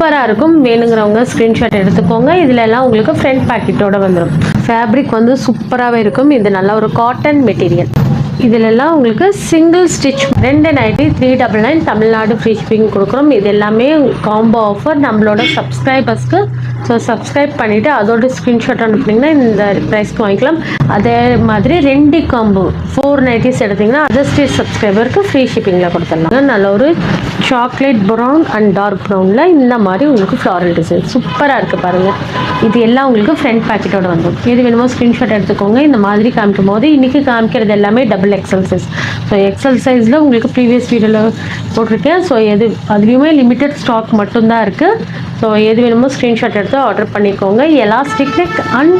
சூப்பராக இருக்கும். வேணுங்கிறவங்க ஸ்க்ரீன்ஷாட் எடுத்துக்கோங்க. இதில் எல்லாம் உங்களுக்கு ஃப்ரண்ட் பாக்கெட்டோட வந்துடும் ஃபேப்ரிக் வந்து சூப்பராகவே இருக்கும். இது நல்ல ஒரு காட்டன் மெட்டீரியல் இதிலெல்லாம் உங்களுக்கு சிங்கிள் ஸ்டிச் ரெண்டு nightie three double nine Tamil Nadu free shipping கொடுக்குறோம். இது எல்லாமே காம்போ ஆஃபர் நம்மளோட சப்ஸ்கிரைபர்ஸ்க்கு ஸோ சப்ஸ்கிரைப் பண்ணிவிட்டு அதோட ஸ்க்ரீன்ஷாட் அனுப்புனீங்கன்னா இந்த ப்ரைஸ்க்கு வாங்கிக்கலாம். அதே மாதிரி ரெண்டு காம்போ ஃபோர் நைட்டிஸ் எடுத்தீங்கன்னா அதர் ஸ்டேட் சப்ஸ்கிரைபருக்கு ஃப்ரீ ஷிப்பிங்கில் கொடுத்துடலாம். நல்ல ஒரு சாக்லேட் ப்ரௌன் அண்ட் டார்க் ப்ரௌனில் இந்த மாதிரி உங்களுக்கு ஃப்ளாரல் டிசைன் சூப்பராக இருக்குது பாருங்கள் இது எல்லாம் உங்களுக்கு ஃப்ரண்ட் பேக்கெட்டோட வந்துடும். எது வேணுமோ ஸ்க்ரீன்ஷாட் எடுத்துக்கோங்க. இந்த மாதிரி காமிக்கும் போது இன்றைக்கி காமிக்கிறது எல்லாமே double XL size so XL சைஸில் உங்களுக்கு ப்ரீவியஸ் வீடியோவில் போட்டிருக்கேன். ஸோ எது அதுலேயுமே லிமிட்டட் ஸ்டாக் மட்டும்தான் இருக்குது ஸோ எது வேணுமோ ஸ்க்ரீன்ஷாட் எடுத்து ஆர்டர் பண்ணிக்கோங்க. Elastic neck and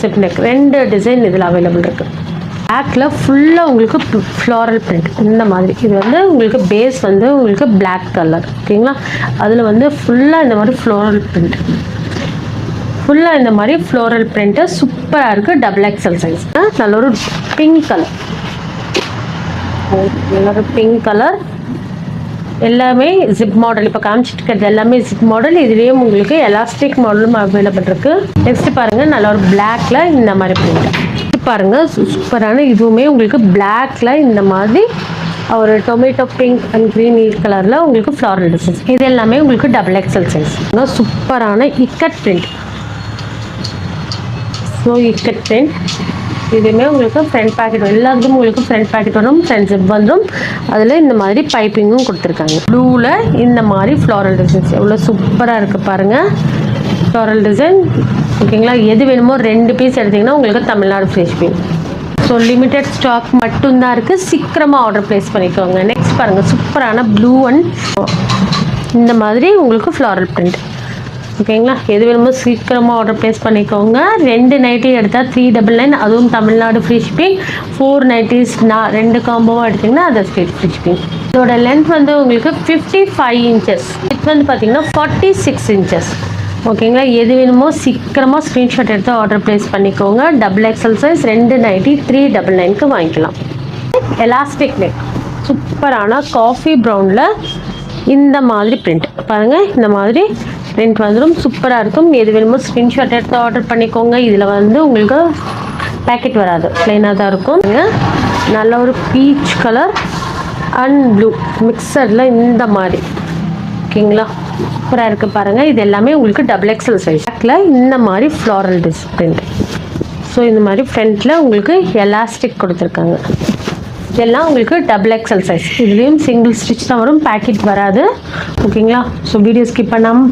zip neck ரெண்டு டிசைன் இதில் அவைலபிள் இருக்குது பேக்கில் ஃபுல்லாக உங்களுக்கு ஃப்ளாரல் பிரிண்ட் இந்த மாதிரி. இது வந்து உங்களுக்கு பேஸ் வந்து உங்களுக்கு பிளாக் கலர் ஓகேங்களா? அதில் வந்து ஃபுல்லாக இந்த மாதிரி ஃப்ளோரல் பிரிண்ட் ஃபுல்லாக இந்த மாதிரி ஃப்ளோரல் பிரிண்ட்டு சூப்பராக இருக்குது டபுள் எக்ஸல் சைஸ் நல்ல ஒரு பிங்க் கலர் ஒரு பிங்க் கலர் எல்லாமே ஜிப் மாடல் இப்போ காமிச்சிட்டு இருக்கிறது எல்லாமே ஜிப் மாடல் இதுலேயும் உங்களுக்கு எலாஸ்டிக் மாடலும் அவைலபிள் இருக்கு. நெக்ஸ்ட் பாருங்க நல்ல ஒரு பிளாக்ல இந்த மாதிரி பிரிண்ட் பாருங்க சூப்பரான இதுவுமே உங்களுக்கு பிளாக்ல இந்த மாதிரி ஒரு டொமேட்டோ பிங்க் அண்ட் க்ரீன் கலரில் உங்களுக்கு ஃப்ளாரல் டிசைன்ஸ் இது எல்லாமே உங்களுக்கு டபுள் எக்ஸல் சைஸ் சூப்பரான ikat print so ikat print இதுவுமே உங்களுக்கு ஃப்ரண்ட் பேக்கெட் எல்லாத்துக்கும் உங்களுக்கு ஃப்ரண்ட் பேக்கெட் வரும் ஃப்ரண்ட் ஜிப் வந்துடும் அதில் இந்த மாதிரி பைப்பிங்கும் கொடுத்துருக்காங்க. ப்ளூவில் இந்த மாதிரி ஃப்ளாரல் டிசைன்ஸ் எவ்வளோ சூப்பராக இருக்குது பாருங்கள் ஃப்ளாரல் டிசைன் ஓகேங்களா எது வேணுமோ ரெண்டு பீஸ் எடுத்திங்கன்னா உங்களுக்கு Tamil Nadu free shipping so limited stock மட்டும்தான் இருக்குது சீக்கிரமாக ஆர்டர் ப்ளேஸ் பண்ணிக்கோங்க. நெக்ஸ்ட் பாருங்கள் சூப்பரான ப்ளூ அண்ட் இந்த மாதிரி உங்களுக்கு ஃப்ளாரல் பிரிண்ட் ஓகேங்களா? எது வேணுமோ சீக்கிரமாக ஆர்டர் ப்ளேஸ் பண்ணிக்கோங்க. ரெண்டு நைட்டி எடுத்தால் த்ரீ டபுள் நைன் அதுவும் Tamil Nadu free shipping four nighties நான் ரெண்டு காம்போவாக எடுத்திங்கன்னா அது ஸ்டேட் ஃப்ரீ ஷிப்பிங் இதோட லென்த் வந்து உங்களுக்கு ஃபிஃப்டி ஃபைவ் இன்ச்சஸ் இது வந்து பார்த்தீங்கன்னா ஃபார்ட்டி சிக்ஸ் இன்ச்சஸ் ஓகேங்களா? எது வேணுமோ சீக்கிரமாக ஸ்க்ரீன்ஷாட் எடுத்து ஆர்டர் ப்ளேஸ் பண்ணிக்கோங்க. டபுள் எக்ஸல் சைஸ் ரெண்டு நைட்டி த்ரீ டபுள் நைனுக்கு வாங்கிக்கலாம். எலாஸ்டிக் நெக் சூப்பரான காஃபி ப்ரௌனில் இந்த மாதிரி பிரிண்ட் பாருங்கள் இந்த மாதிரி பிரிண்ட் வந்துடும் சூப்பராக இருக்கும். எது வேணுமோ ஸ்க்ரீன்ஷாட் எடுத்து ஆர்டர் பண்ணிக்கோங்க. இதில் வந்து உங்களுக்கு பேக்கெட் வராது. ப்ளைனாக தான் இருக்கும். நல்ல ஒரு பீச் கலர் அண்ட் ப்ளூ மிக்சரில் இந்த மாதிரி. ஓகேங்களா சூப்பராக இருக்குது பாருங்கள் இது எல்லாமே உங்களுக்கு டபுள் எக்ஸல் சைஸ் பேக்கில் இந்த மாதிரி ஃப்ளாரல் டிஸ் பிரிண்ட் ஸோ இந்த மாதிரி ஃப்ரண்ட்டில் உங்களுக்கு எலாஸ்டிக் கொடுத்துருக்காங்க. இதெல்லாம் உங்களுக்கு டபுள் எக்ஸல் சைஸ் இதுலேயும் சிங்கிள் ஸ்டிச் தான் வரும். பேக்கெட் வராது. ஓகேங்களா ஸோ வீடியோ ஸ்கிப் பண்ணாமல்